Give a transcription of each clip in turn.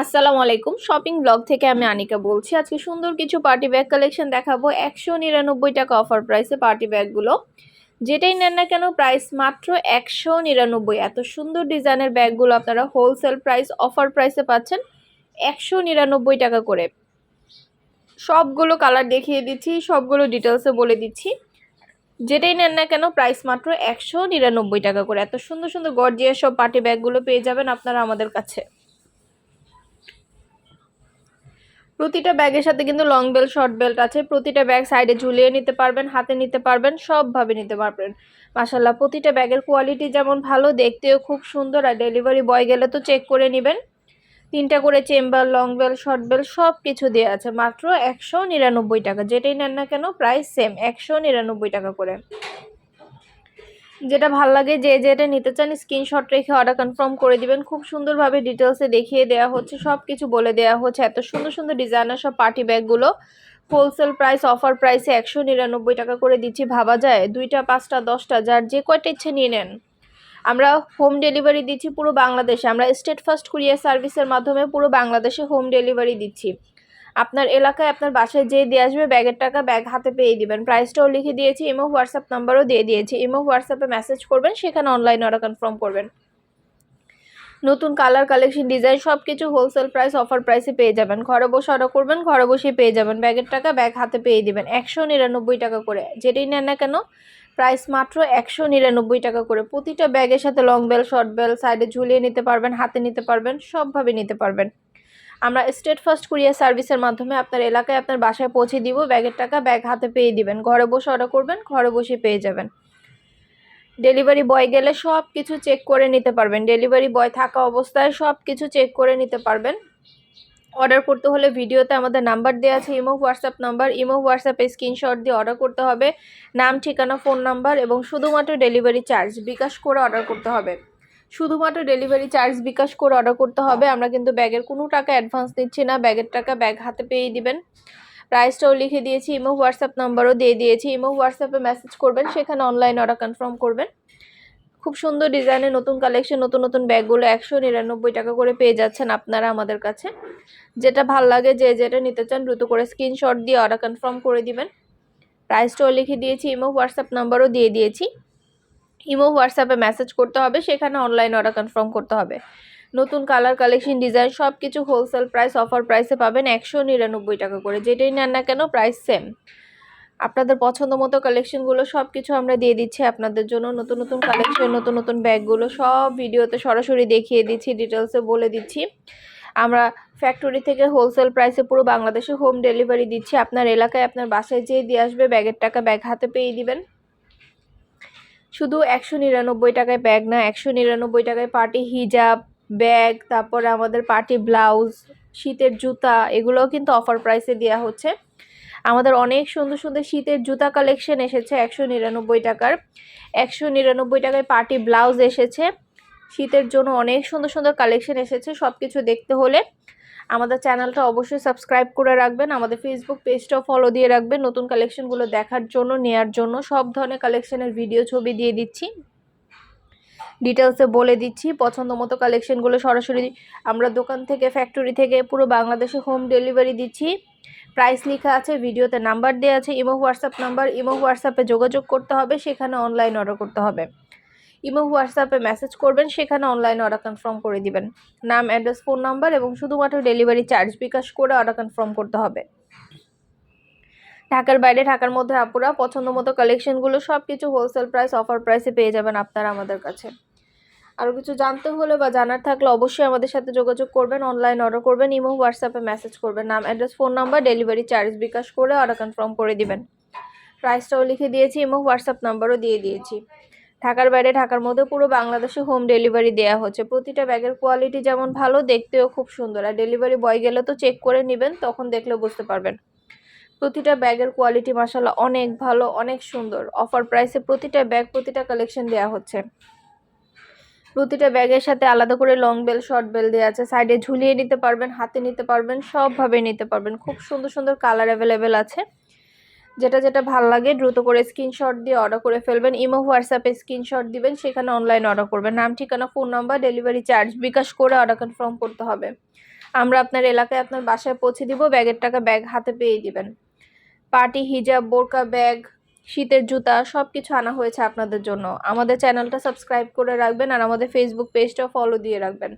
আসসালামু আলাইকুম। Shopping blog থেকে আমি আনিকা বলছি। আজকে সুন্দর কিছু পার্টি ব্যাগ কালেকশন দেখাবো। একশো নিরানব্বই টাকা অফার প্রাইসে পার্টি ব্যাগগুলো। যেটাই নেন না কেন, প্রাইস মাত্র একশো নিরানব্বই। এত সুন্দর ডিজাইনের ব্যাগগুলো আপনারা হোলসেল প্রাইস অফার প্রাইসে পাচ্ছেন একশো নিরানব্বই টাকা করে। সবগুলো কালার দেখিয়ে দিচ্ছি, সবগুলো ডিটেলসে বলে দিচ্ছি। যেটাই নেন না কেন, প্রাইস মাত্র একশো নিরানব্বই টাকা করে। এত সুন্দর সুন্দর গর্জিয়া সব পার্টি ব্যাগগুলো পেয়ে যাবেন আপনারা আমাদের কাছে। প্রতিটা ব্যাগের সাথে কিন্তু লং বেল্ট শর্ট বেল্ট আছে। প্রতিটা ব্যাগ সাইডে ঝুলিয়ে নিতে পারবেন, হাতে নিতে পারবেন, সবভাবে নিতে পারবেন। মাসাল্লাহ প্রতিটা ব্যাগের কোয়ালিটি যেমন ভালো, দেখতেও খুব সুন্দর আর ডেলিভারি বয় গেলে তো চেক করে নেবেন। তিনটা করে chamber long belt short belt সব কিছু দেওয়া আছে। মাত্র একশো নিরানব্বই টাকা। যেটাই নেন না কেন প্রাইস সেম একশো নিরানব্বই টাকা করে। যেটা ভালো লাগে, যে যেটা নিতে চান স্ক্রিনশট রেখে অর্ডার কনফার্ম করে দিবেন। খুব সুন্দরভাবে ডিটেলসে দেখিয়ে দেওয়া হচ্ছে সব কিছু বলে দেওয়া হচ্ছে। এত সুন্দর সুন্দর ডিজাইনের সব পার্টি ব্যাগগুলো হোলসেল প্রাইস অফার প্রাইসে একশো নিরানব্বই টাকা করে দিচ্ছি, ভাবা যায়? দুইটা, পাঁচটা, দশটা, যার যে কয়টা ইচ্ছে নিয়ে নেন। আমরা হোম ডেলিভারি দিচ্ছি পুরো বাংলাদেশে। আমরা স্টেট ফার্স্ট কুরিয়ার সার্ভিসের মাধ্যমে পুরো বাংলাদেশে হোম ডেলিভারি দিচ্ছি। আপনার এলাকায় আপনার বাসায় যে দিয়ে আসবে, ব্যাগের টাকা ব্যাগ হাতে পেয়ে দিবেন। প্রাইসটাও লিখে দিয়েছি, ইমো, হোয়াটসঅ্যাপ নাম্বারও দিয়ে দিয়েছি। ইমো, হোয়াটসঅ্যাপে মেসেজ করবেন, সেখানে অনলাইন অর্ডার কনফার্ম করবেন। নতুন কালার কালেকশন ডিজাইন সব কিছু হোলসেল প্রাইস অফার প্রাইসে পেয়ে যাবেন। ঘরে বসে অর্ডার করবেন, ঘরে বসে পেয়ে যাবেন। ব্যাগের টাকা ব্যাগ হাতে পেয়ে দিবেন। একশো নিরানব্বই টাকা করে। যেটাই নেন না কেন প্রাইস মাত্র একশো নিরানব্বই টাকা করে। প্রতিটা ব্যাগের সাথে লং বেল শর্ট বেল সাইডে ঝুলিয়ে নিতে পারবেন, হাতে নিতে পারবেন, সবভাবে নিতে পারবেন। আমরা স্টেট ফার্স্ট কুরিয়ার সার্ভিসের মাধ্যমে আপনার এলাকায় আপনার বাসায় পৌঁছে দিব, ব্যাগের টাকা ব্যাগ হাতে পেয়ে দিবেন। ঘরে বসে অর্ডার করবেন, ঘরে বসে পেয়ে যাবেন। ডেলিভারি বয় গেলে সব কিছু চেক করে নিতে পারবেন। ডেলিভারি বয় থাকা অবস্থায় সব কিছু চেক করে নিতে পারবেন। অর্ডার করতে হলে ভিডিওতে আমাদের নাম্বার দেওয়া আছে, ইমো, হোয়াটসঅ্যাপ নাম্বার ইমো, হোয়াটসঅ্যাপে স্ক্রিনশট দিয়ে অর্ডার করতে হবে। নাম, ঠিকানা ফোন নাম্বার এবং শুধুমাত্র ডেলিভারি চার্জ বিকাশ করে অর্ডার করতে হবে। শুধুমাত্র ডেলিভারি চার্জ বিকাশ করে অর্ডার করতে হবে। আমরা কিন্তু ব্যাগের কোনো টাকা অ্যাডভান্স নিচ্ছি না, ব্যাগের টাকা ব্যাগ হাতে পেয়ে দিবেন। প্রাইসটাও লিখে দিয়েছি ইমো হোয়াটসঅ্যাপ নাম্বারও দিয়ে দিয়েছি। ইমো হোয়াটসঅ্যাপে মেসেজ করবেন, সেখানে অনলাইন অর্ডার কনফার্ম করবেন। খুব সুন্দর ডিজাইনের নতুন কালেকশন নতুন নতুন ব্যাগগুলো একশো নিরানব্বই টাকা করে পেয়ে যাচ্ছেন আপনারা আমাদের কাছে। যেটা ভালো লাগে, যে যেটা নিতে চান দ্রুত করে স্ক্রিনশট দিয়ে অর্ডার কনফার্ম করে দিবেন। প্রাইসটাও লিখে দিয়েছি ইমো হোয়াটসঅ্যাপ নাম্বারও দিয়ে দিয়েছি। ইমো হোয়াটসঅ্যাপে মেসেজ করতে হবে, সেখানে অনলাইন অর্ডার কনফার্ম করতে হবে। নতুন কালার কালেকশন ডিজাইন সব কিছু হোলসেল প্রাইস অফার প্রাইসে পাবেন একশো নিরানব্বই টাকা করে। যেটাই নেন না কেন প্রাইস সেম আপনাদের পছন্দ মতো কালেকশনগুলো সব কিছু আমরা দিয়ে দিচ্ছি আপনাদের জন্য। নতুন নতুন কালেকশন নতুন নতুন ব্যাগগুলো সব ভিডিওতে সরাসরি দেখিয়ে দিচ্ছি ডিটেলসে বলে দিচ্ছি। আমরা ফ্যাক্টরি থেকে হোলসেল প্রাইসে পুরো বাংলাদেশে হোম ডেলিভারি দিচ্ছি। আপনার এলাকায় আপনার বাসায় যেয়ে দিয়ে আসবে ব্যাগের টাকা ব্যাগ হাতে পেয়ে দিবেন। শুধু একশো নিরানব্বই টাকায় ব্যাগ না, একশো নিরানব্বই টাকায় পার্টি হিজাব ব্যাগ তারপরে আমাদের পার্টি ব্লাউজ শীতের জুতা, এগুলোও কিন্তু অফার প্রাইসে দেওয়া হচ্ছে। আমাদের অনেক সুন্দর সুন্দর শীতের জুতা কালেকশন এসেছে একশো নিরানব্বই টাকার। একশো নিরানব্বই টাকায় পার্টি ব্লাউজ এসেছে। শীতের জন্য অনেক সুন্দর সুন্দর কালেকশন এসেছে সব কিছু দেখতে হলে। আমাদের চ্যানেলটা অবশ্যই সাবস্ক্রাইব করে রাখবেন, আমাদের ফেসবুক পেজটাও ফলো দিয়ে রাখবেন, নতুন কালেকশনগুলো দেখার জন্য, নেয়ার জন্য, সব ধরনের কালেকশনের ভিডিও ছবি দিয়ে দিচ্ছি। ডিটেলসে বলে দিচ্ছি, পছন্দ মতো কালেকশনগুলো সরাসরি আমরা দোকান থেকে ফ্যাক্টরি থেকে, পুরো বাংলাদেশে হোম ডেলিভারি দিচ্ছি। প্রাইস লেখা আছে ভিডিওতে নাম্বার দেওয়া আছে ইমো হোয়াটসঅ্যাপ নাম্বার ইমো হোয়াটসঅ্যাপে যোগাযোগ করতে হবে, সেখানে অনলাইন অর্ডার করতে হবে। ইমো হোয়াটসঅ্যাপে মেসেজ করবেন, সেখানে অনলাইন অর্ডার কনফার্ম করে দিবেন। নাম অ্যাড্রেস ফোন নাম্বার এবং শুধুমাত্র ডেলিভারি চার্জ বিকাশ করে অর্ডার কনফার্ম করতে হবে। ঢাকার বাইরে, ঢাকার মধ্যে আপুরা পছন্দ মতো কালেকশনগুলো সব কিছু হোলসেল প্রাইস অফার প্রাইসে পেয়ে যাবেন আপনারা আমাদের কাছে। আরও কিছু জানতে হলে বা জানার থাকলে অবশ্যই আমাদের সাথে যোগাযোগ করবেন অনলাইন অর্ডার করবেন, ইমো হোয়াটসঅ্যাপে মেসেজ করবেন। নাম address phone number delivery charge bKash করে অর্ডার কনফার্ম করে দিবেন। প্রাইসটাও লিখে দিয়েছি, ইমো হোয়াটসঅ্যাপ নাম্বারও দিয়ে দিয়েছি। ঢাকার বাইরে, ঢাকার মধ্যে পুরো বাংলাদেশে হোম ডেলিভারি দেওয়া হচ্ছে। প্রতিটা ব্যাগের কোয়ালিটি যেমন ভালো, দেখতেও খুব সুন্দর। আর ডেলিভারি বয় গেলে তো চেক করে নেবেন, তখন দেখলে বুঝতে পারবেন। প্রতিটা ব্যাগের কোয়ালিটি মাসাল্লাহ অনেক ভালো, অনেক সুন্দর। অফার প্রাইসে প্রতিটা ব্যাগ প্রতিটা কালেকশন দেওয়া হচ্ছে। প্রতিটা ব্যাগের সাথে আলাদা করে লং বেল শর্ট বেল দেওয়া আছে। সাইডে ঝুলিয়ে নিতে পারবেন, হাতে নিতে পারবেন, সবভাবে নিতে পারবেন। খুব সুন্দর সুন্দর কালার অ্যাভেলেবেল আছে। যেটা যেটা ভালো লাগে, দ্রুত করে স্ক্রিনশট দিয়ে অর্ডার করে ফেলবেন। ইমো, হোয়াটসঅ্যাপে স্ক্রিনশট দিবেন, সেখানে অনলাইন অর্ডার করবেন। নাম, ঠিকানা phone number delivery charge bKash করে অর্ডার কনফার্ম করতে হবে। আমরা আপনার এলাকায় আপনার বাসায় পৌঁছে দিব, ব্যাগের টাকা ব্যাগ হাতে পেয়ে দিবেন। পার্টি হিজাব, বোরকা ব্যাগ শীতের জুতা সব কিছু আনা হয়েছে আপনাদের জন্য। আমাদের চ্যানেলটা সাবস্ক্রাইব করে রাখবেন আর আমাদের ফেসবুক পেজটা ফলো দিয়ে রাখবেন।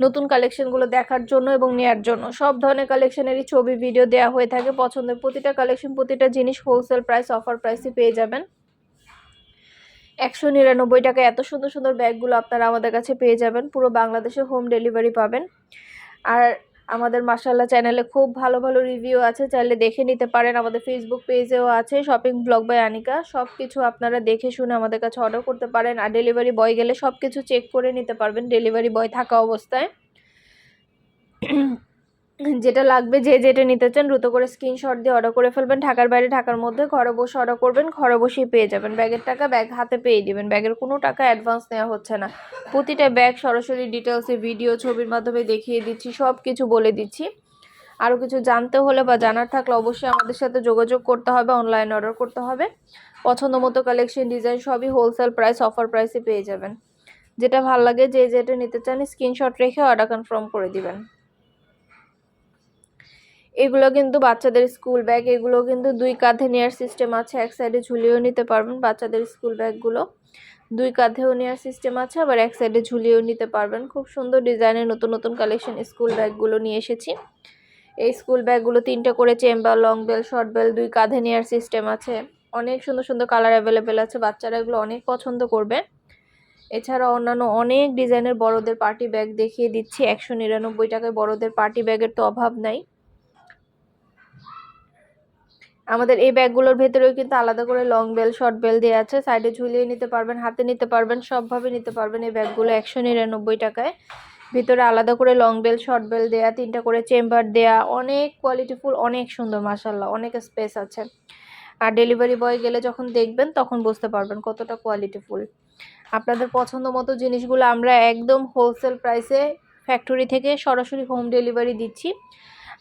নতুন কালেকশনগুলো দেখার জন্য এবং নেয়ার জন্য। সব ধরনের কালেকশনেরই ছবি ভিডিও দেওয়া হয়ে থাকে। পছন্দের প্রতিটা কালেকশন প্রতিটা জিনিস হোলসেল প্রাইস অফার প্রাইসে পেয়ে যাবেন। একশো নিরানব্বই টাকা এত সুন্দর সুন্দর ব্যাগগুলো আপনারা আমাদের কাছে পেয়ে যাবেন। পুরো বাংলাদেশে হোম ডেলিভারি পাবেন। আর আমাদের মাসাল্লাহ চ্যানেলে খুব ভালো ভালো রিভিউ আছে। চাইলে দেখে নিতে পারেন, আমাদের ফেসবুক পেজেও আছে শপিং ব্লগ বাই আনিকা সব কিছু আপনারা দেখে শুনে আমাদের কাছে অর্ডার করতে পারেন। আর ডেলিভারি বয় গেলে সব কিছু চেক করে নিতে পারবেন। ডেলিভারি বয় থাকা অবস্থায়। যেটা লাগবে যে যেটা নিতে চান দ্রুত করে স্ক্রিনশট দিয়ে অর্ডার করে ফেলবেন। ঢাকার বাইরে, ঢাকার মধ্যে ঘরে বসে অর্ডার করবেন, ঘরে বসেই পেয়ে যাবেন। ব্যাগের টাকা ব্যাগ হাতে পেয়ে দিবেন। ব্যাগের কোনো টাকা অ্যাডভান্স নেওয়া হচ্ছে না। প্রতিটা ব্যাগ সরাসরি ডিটেলসে ভিডিও ছবির মাধ্যমে দেখিয়ে দিচ্ছি সব কিছু বলে দিচ্ছি। আরও কিছু জানতে হলে বা জানার থাকলে অবশ্যই আমাদের সাথে যোগাযোগ করতে হবে অনলাইন অর্ডার করতে হবে। পছন্দ মতো কালেকশন ডিজাইন সবই হোলসেল প্রাইস অফার প্রাইসে পেয়ে যাবেন। যেটা ভালো লাগে, যে যেটা নিতে চান স্ক্রিনশট রেখে অর্ডার কনফার্ম করে দিবেন। এগুলো কিন্তু বাচ্চাদের স্কুল ব্যাগ, এগুলো কিন্তু দুই কাঁধে নেওয়ার সিস্টেম আছে। এক সাইডে ঝুলিয়েও নিতে পারবেন বাচ্চাদের স্কুল ব্যাগগুলো। দুই কাঁধেও নেওয়ার সিস্টেম আছে, আবার এক সাইডে ঝুলিয়েও নিতে পারবেন। খুব সুন্দর ডিজাইনের নতুন নতুন কালেকশন স্কুল ব্যাগগুলো নিয়ে এসেছি। এই স্কুল ব্যাগগুলো তিনটে করে chamber long belt short belt দুই কাঁধে নেওয়ার সিস্টেম আছে। অনেক সুন্দর সুন্দর কালার অ্যাভেলেবেল আছে, বাচ্চারা এগুলো অনেক পছন্দ করবে। এছাড়া অন্যান্য অনেক ডিজাইনের বড়দের পার্টি ব্যাগ দেখিয়ে দিচ্ছি। একশো নিরানব্বই টাকায় বড়দের পার্টি ব্যাগের তো অভাব নাই। আমাদের এই ব্যাগগুলোর ভেতরেও কিন্তু আলাদা করে লং বেল শর্ট বেল দেওয়া আছে। সাইডে ঝুলিয়ে নিতে পারবেন, হাতে নিতে পারবেন, সবভাবে নিতে পারবেন এই ব্যাগগুলো একশো নিরানব্বই টাকায়। ভিতরে আলাদা করে লং বেল শর্ট বেল দেয়া, তিনটা করে চেম্বার দেয়া, অনেক কোয়ালিটিফুল অনেক সুন্দর মাসাল্লাহ অনেক স্পেস আছে। আর ডেলিভারি বয় গেলে যখন দেখবেন, তখন বুঝতে পারবেন কতটা কোয়ালিটিফুল আপনাদের পছন্দ মতো জিনিসগুলো আমরা একদম হোলসেল প্রাইসে ফ্যাক্টরি থেকে সরাসরি হোম ডেলিভারি দিচ্ছি।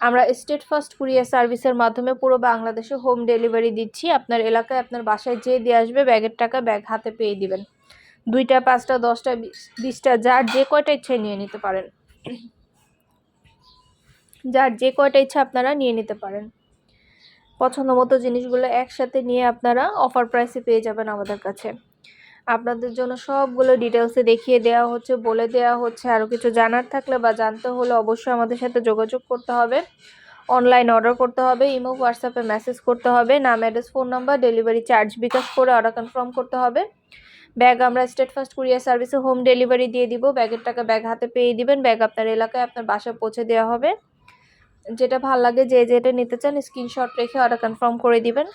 আমরা স্টেট ফার্স্ট কুরিয়ার সার্ভিসের মাধ্যমে পুরো বাংলাদেশে হোম ডেলিভারি দিচ্ছি। আপনার এলাকায় আপনার বাসায় যে দিয়ে আসবে, ব্যাগের টাকা ব্যাগ হাতে পেয়ে দিবেন। দুইটা, পাঁচটা, দশটা বিশটা, যার যে কয়টা ইচ্ছে নিয়ে নিতে পারেন। যার যে কয়টা ইচ্ছা আপনারা নিয়ে নিতে পারেন। পছন্দ মতো জিনিসগুলো একসাথে নিয়ে আপনারা অফার প্রাইসে পেয়ে যাবেন আমাদের কাছে। আপনাদের জন্য সবগুলো ডিটেলসে দেখিয়ে দেওয়া হচ্ছে, বলে দেওয়া হচ্ছে। আরও কিছু জানার থাকলে বা জানতে হলে অবশ্যই আমাদের সাথে যোগাযোগ করতে হবে। অনলাইন অর্ডার করতে হবে ইমো হোয়াটসঅ্যাপে মেসেজ করতে হবে, নাম address phone number delivery charge bKash করে অর্ডার কনফার্ম করতে হবে। ব্যাগ আমরা স্টেট ফার্স্ট কুরিয়ার সার্ভিসে হোম ডেলিভারি দিয়ে দিব। ব্যাগের টাকা ব্যাগ হাতে পেয়ে দিবেন। ব্যাগ আপনার এলাকায় আপনার বাসায় পৌঁছে দেওয়া হবে। যেটা ভালো লাগে যে যেটা নিতে চান স্ক্রিনশট রেখে অর্ডার কনফার্ম করে দিবেন।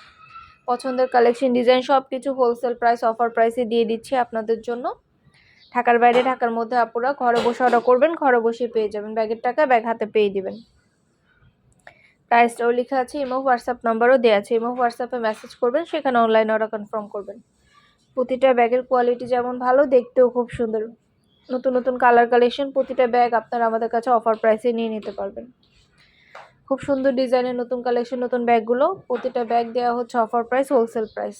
পছন্দের কালেকশন ডিজাইন সব কিছু হোলসেল প্রাইস অফার প্রাইসে দিয়ে দিচ্ছি আপনাদের জন্য। ঢাকার বাইরে, ঢাকার মধ্যে আপুরা ঘরে বসে অর্ডার করবেন, ঘরে বসে পেয়ে যাবেন। ব্যাগের টাকা ব্যাগ হাতে পেয়ে দিবেন। প্রাইসটাও লেখা আছে ইমো হোয়াটসঅ্যাপ নাম্বারও দেওয়া আছে। ইমো হোয়াটসঅ্যাপে মেসেজ করবেন, সেখানে অনলাইন অর্ডার কনফার্ম করবেন। প্রতিটা ব্যাগের কোয়ালিটি যেমন ভালো, দেখতেও খুব সুন্দর। নতুন নতুন কালার কালেকশন প্রতিটা ব্যাগ আপনারা আমাদের কাছে অফার প্রাইসে নিয়ে নিতে পারবেন। খুব সুন্দর ডিজাইনের নতুন কালেকশন নতুন ব্যাগগুলো প্রতিটা ব্যাগ দেওয়া হচ্ছে অফার প্রাইস হোলসেল প্রাইস